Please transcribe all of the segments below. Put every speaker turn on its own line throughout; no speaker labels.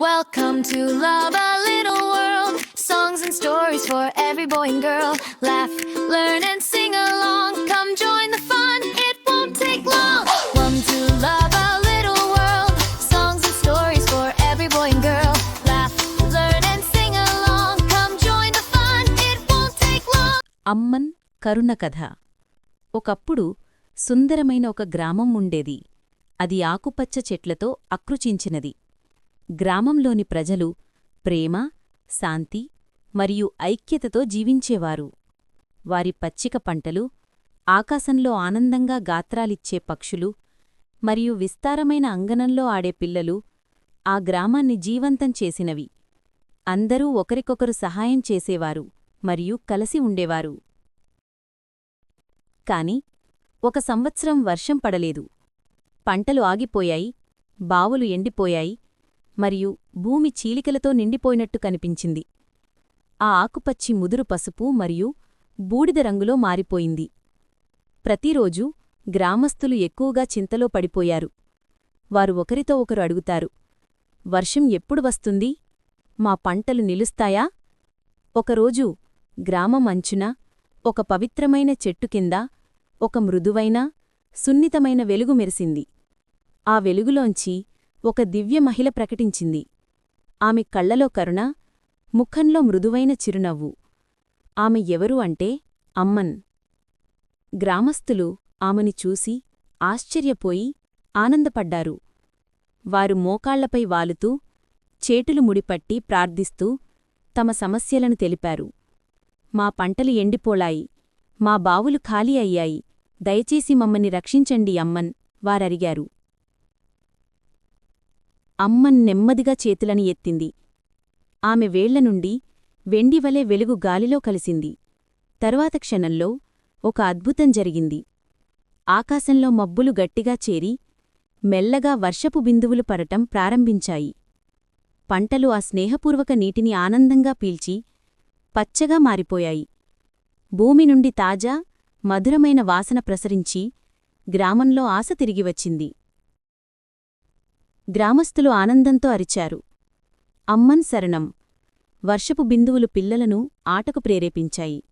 Welcome to Love a Little World. Songs and stories for every boy and girl. Laugh, learn, and sing along. Come join the fun, it won't take long. Welcome to Love a Little World. Songs and stories for every boy and girl. Laugh, learn, and sing along. Come join the fun, it won't take long.
Amman కరుణ కథ ఒకప్పుడు సుందరమైన ఒక గ్రామం ఉండేది అది ఆకుపచ్చ చెట్లతో అకృచించినది గ్రామంలోని ప్రజలు ప్రేమ శాంతి మరియు ఐక్యతతో జీవించేవారు. వారి పచ్చిక పంటలు ఆకాశంలో ఆనందంగా గాత్రాలిచ్చే పక్షులు మరియు విస్తారమైన అంగనంలో ఆడే పిల్లలు ఆ గ్రామాన్ని జీవంతం చేసినవి. అందరూ ఒకరికొకరు సహాయం చేసేవారు మరియు కలసి ఉండేవారు. కాని ఒక సంవత్సరం వర్షం పడలేదు. పంటలు ఆగిపోయాయి బావులు ఎండిపోయాయి మరియు భూమి చీలికలతో నిండిపోయినట్టు కనిపించింది. ఆ ఆకుపచ్చి ముదురు పసుపు మరియు బూడిద రంగులో మారిపోయింది. ప్రతిరోజూ గ్రామస్తులు ఎక్కువగా చింతలో పడిపోయారు. వారు ఒకరితో ఒకరు అడుగుతారు వర్షం ఎప్పుడు వస్తుంది? మా పంటలు నిలుస్తాయా? ఒకరోజు గ్రామం అంచున ఒక పవిత్రమైన చెట్టు కింద ఒక మృదువైన సున్నితమైన వెలుగు మెరిసింది. ఆ వెలుగులోంచి ఒక దివ్య మహిళ ప్రకటించింది. ఆమె కళ్ళలో కరుణ ముఖంలో మృదువైన చిరునవ్వు. ఆమె ఎవరు అంటే అమ్మన్. గ్రామస్తులు ఆమెని చూసి ఆశ్చర్యపోయి ఆనందపడ్డారు. వారు మోకాళ్ళపై వాలుతూ చేటులు ముడిపట్టి ప్రార్థిస్తూ తమ సమస్యలను తెలిపారు. మా పంటలు ఎండిపోలాయి మా బావులు ఖాళీ అయ్యాయి దయచేసి మమ్మల్ని రక్షించండి అమ్మన్ వారరిగారు అమ్మన్ నెమ్మదిగా చేతులని ఎత్తింది. ఆమె వేళ్ళ నుండి వెండివలే వెలుగు గాలిలో కలిసింది. తరువాత క్షణంలో ఒక అద్భుతం జరిగింది. ఆకాశంలో మబ్బులు గట్టిగా చేరి మెల్లగా వర్షపు బిందువులు పడటం ప్రారంభించాయి. పంటలు ఆ స్నేహపూర్వక నీటిని ఆనందంగా పీల్చి పచ్చగా మారిపోయాయి. భూమి నుండి తాజా మధురమైన వాసన ప్రసరించి గ్రామంలో ఆశ తిరిగివచ్చింది గ్రామస్థులు ఆనందంతో అరిచారు. అమ్మన్ శరణం. వర్షపు బిందువులు పిల్లలను ఆటకు ప్రేరేపించాయి.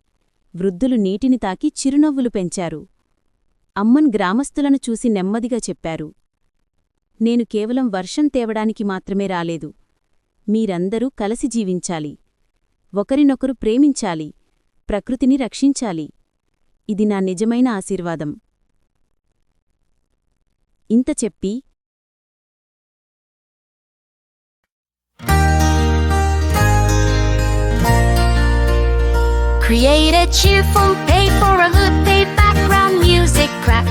వృద్ధులు నీటిని తాకి చిరునవ్వులు పెంచారు. అమ్మన్ గ్రామస్థులను చూసి నెమ్మదిగా చెప్పారు. నేను కేవలం వర్షం తేవడానికి మాత్రమే రాలేదు. మీరందరూ కలసి జీవించాలి. ఒకరినొకరు ప్రేమించాలి. ప్రకృతిని రక్షించాలి. ఇది నా నిజమైన ఆశీర్వాదం. ఇంత చెప్పి
Create a cheerful pay for a pay background music track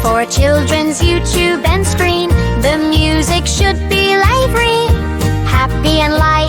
for children's YouTube and screen. The music should be lively, happy and lively.